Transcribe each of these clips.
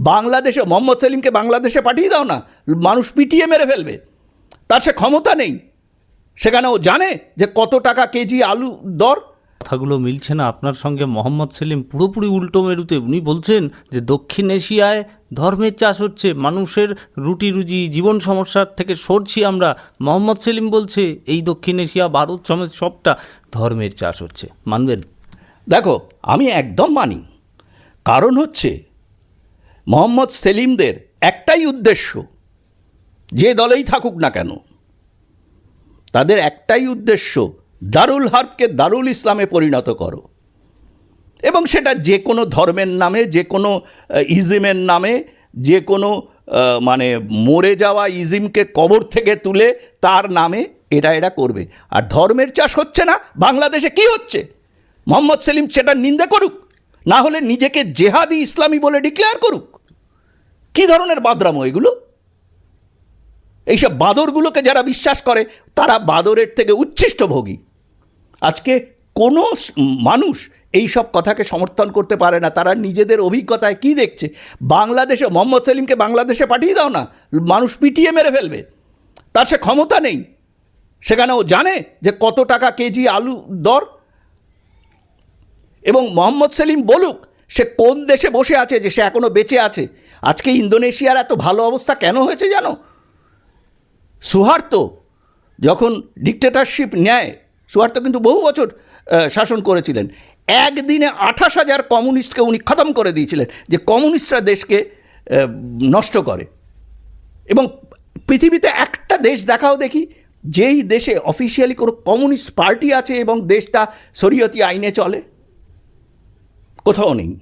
বাংলাদেশে মোহাম্মদ সেলিমকে বাংলাদেশে পাঠিয়ে দাও না মানুষ পিটিয়ে মেরে ফেলবে। তার সে ক্ষমতা নেই। সেখানে ও জানে যে কত টাকা কেজি আলু দর। কথাগুলো মিলছে না আপনার সঙ্গে মোহাম্মদ সেলিম পুরোপুরি উল্টো মেরুতে। উনি বলছেন যে দক্ষিণ এশিয়ায় ধর্মের চাষ হচ্ছে মানুষের রুটি রুজি জীবন সমস্যার থেকে সরছি আমরা। মোহাম্মদ সেলিম বলছে এই দক্ষিণ এশিয়া ভারত সমেত সবটা ধর্মের চাষ হচ্ছে। মানবেন? দেখো আমি একদম মানি। কারণ হচ্ছে মোহাম্মদ সেলিমদের একটাই উদ্দেশ্য, যে দলেই থাকুক না কেন, তাদের একটাই উদ্দেশ্য দারুল হার্বকে দারুল ইসলামে পরিণত করো। এবং সেটা যে কোনো ধর্মের নামে, যে কোনো ইজিমের নামে, যে কোনো মানে মরে যাওয়া ইজিমকে কবর থেকে তুলে তার নামে এটা এটা করবে। আর ধর্মের চাষ হচ্ছে না, বাংলাদেশে কি হচ্ছে? মোহাম্মদ সেলিম সেটা নিন্দে করুক, না হলে নিজেকে জেহাদি ইসলামী বলে ডিক্লেয়ার করুক। কি ধরনের বাদরামো এগুলো? এইসব বাদরগুলোকে যারা বিশ্বাস করে, তারা বাদরের থেকে উচ্ছিষ্ট ভোগী আজকে কোনো মানুষ এই সব কথাকে সমর্থন করতে পারে না। তারা নিজেদের অভিজ্ঞতায় কি দেখছে? বাংলাদেশে, মোহাম্মদ সেলিমকে বাংলাদেশে পাঠিয়ে দাও না। মানুষ পিটিয়ে মেরে ফেলবে। তার সে ক্ষমতা নেই। সেখানে ও জানে যে কত টাকা কেজি আলু দর। এবং মোহাম্মদ সেলিম বলুক সে কোন দেশে বসে আছে যে সে এখনও বেঁচে আছে? আজকে ইন্দোনেশিয়ার এত ভালো অবস্থা কেন হয়েছে জানো? সুহার্তো যখন ডিকটেটারশিপ নেয় সুহার্তো কিন্তু বহু বছর শাসন করেছিলেন। একদিনে আঠাশ হাজার কমিউনিস্টকে উনি খতম করে দিয়েছিলেন যে কমিউনিস্টরা দেশকে নষ্ট করে। এবং পৃথিবীতে একটা দেশ দেখাও দেখি, যেই দেশে অফিসিয়ালি কোনো কমিউনিস্ট পার্টি আছে এবং দেশটা শরীয়তি আইনে চলে কোথাও নেই।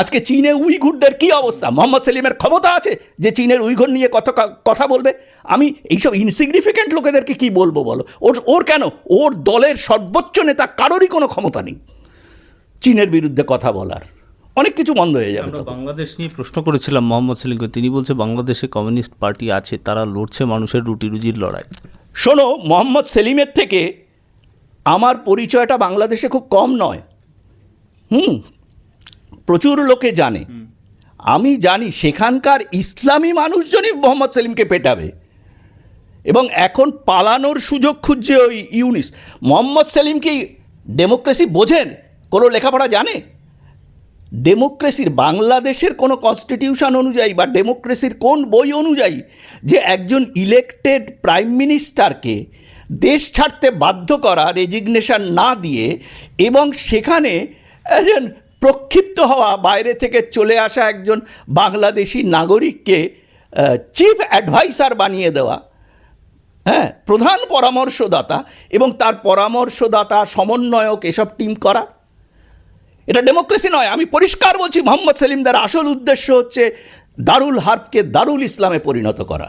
আজকে চীনে উইঘুরদের কি অবস্থা? মোহাম্মদ সেলিমের ক্ষমতা আছে যে চীনের উইঘুর নিয়ে কত কথা বলবে? আমি এইসব ইনসিগনিফিক্যান্ট লোকেদেরকে কি বলব বলো? ওর ওর কেন? ওর দলের সর্বোচ্চ নেতা কারোরই কোনো ক্ষমতা নেই। চীনের বিরুদ্ধে কথা বলার। অনেক কিছু বন্ধ হয়ে যাবে বাংলাদেশ নিয়ে প্রশ্ন করেছিলাম মোহাম্মদ সেলিমকে। তিনি বলছে বাংলাদেশে কমিউনিস্ট পার্টি আছে তারা লড়ছে মানুষের রুটি রুজির লড়াই। শোনো মোহাম্মদ সেলিমের থেকে আমার পরিচয়টা বাংলাদেশে খুব কম নয়। হুম প্রচুর লোকে জানে। আমি জানি সেখানকার ইসলামী মানুষজনই মোহাম্মদ সেলিমকে পেটাবে। এবং এখন পালানোর সুযোগ খুঁজছে ওই ইউনিস। মোহাম্মদ সেলিম কি ডেমোক্রেসি বোঝেন? কোনো লেখাপড়া জানে? ডেমোক্রেসির বাংলাদেশের কোনো কনস্টিটিউশন অনুযায়ী বা ডেমোক্রেসির কোন বই অনুযায়ী যে একজন ইলেকটেড প্রাইম মিনিস্টারকে দেশ ছাড়তে বাধ্য করা রেজিগনেশন না দিয়ে এবং সেখানে একজন প্রক্ষিপ্ত হওয়া, বাইরে থেকে চলে আসা একজন বাংলাদেশি নাগরিককে চিফ অ্যাডভাইসার বানিয়ে দেওয়া হ্যাঁ প্রধান পরামর্শদাতা এবং তার পরামর্শদাতা, সমন্বয়ক এসব টিম করা। এটা ডেমোক্রেসি নয়, আমি পরিষ্কার বলছি, মোহাম্মদ সেলিমদার আসল উদ্দেশ্য হচ্ছে দারুল হার্বকে দারুল ইসলামে পরিণত করা।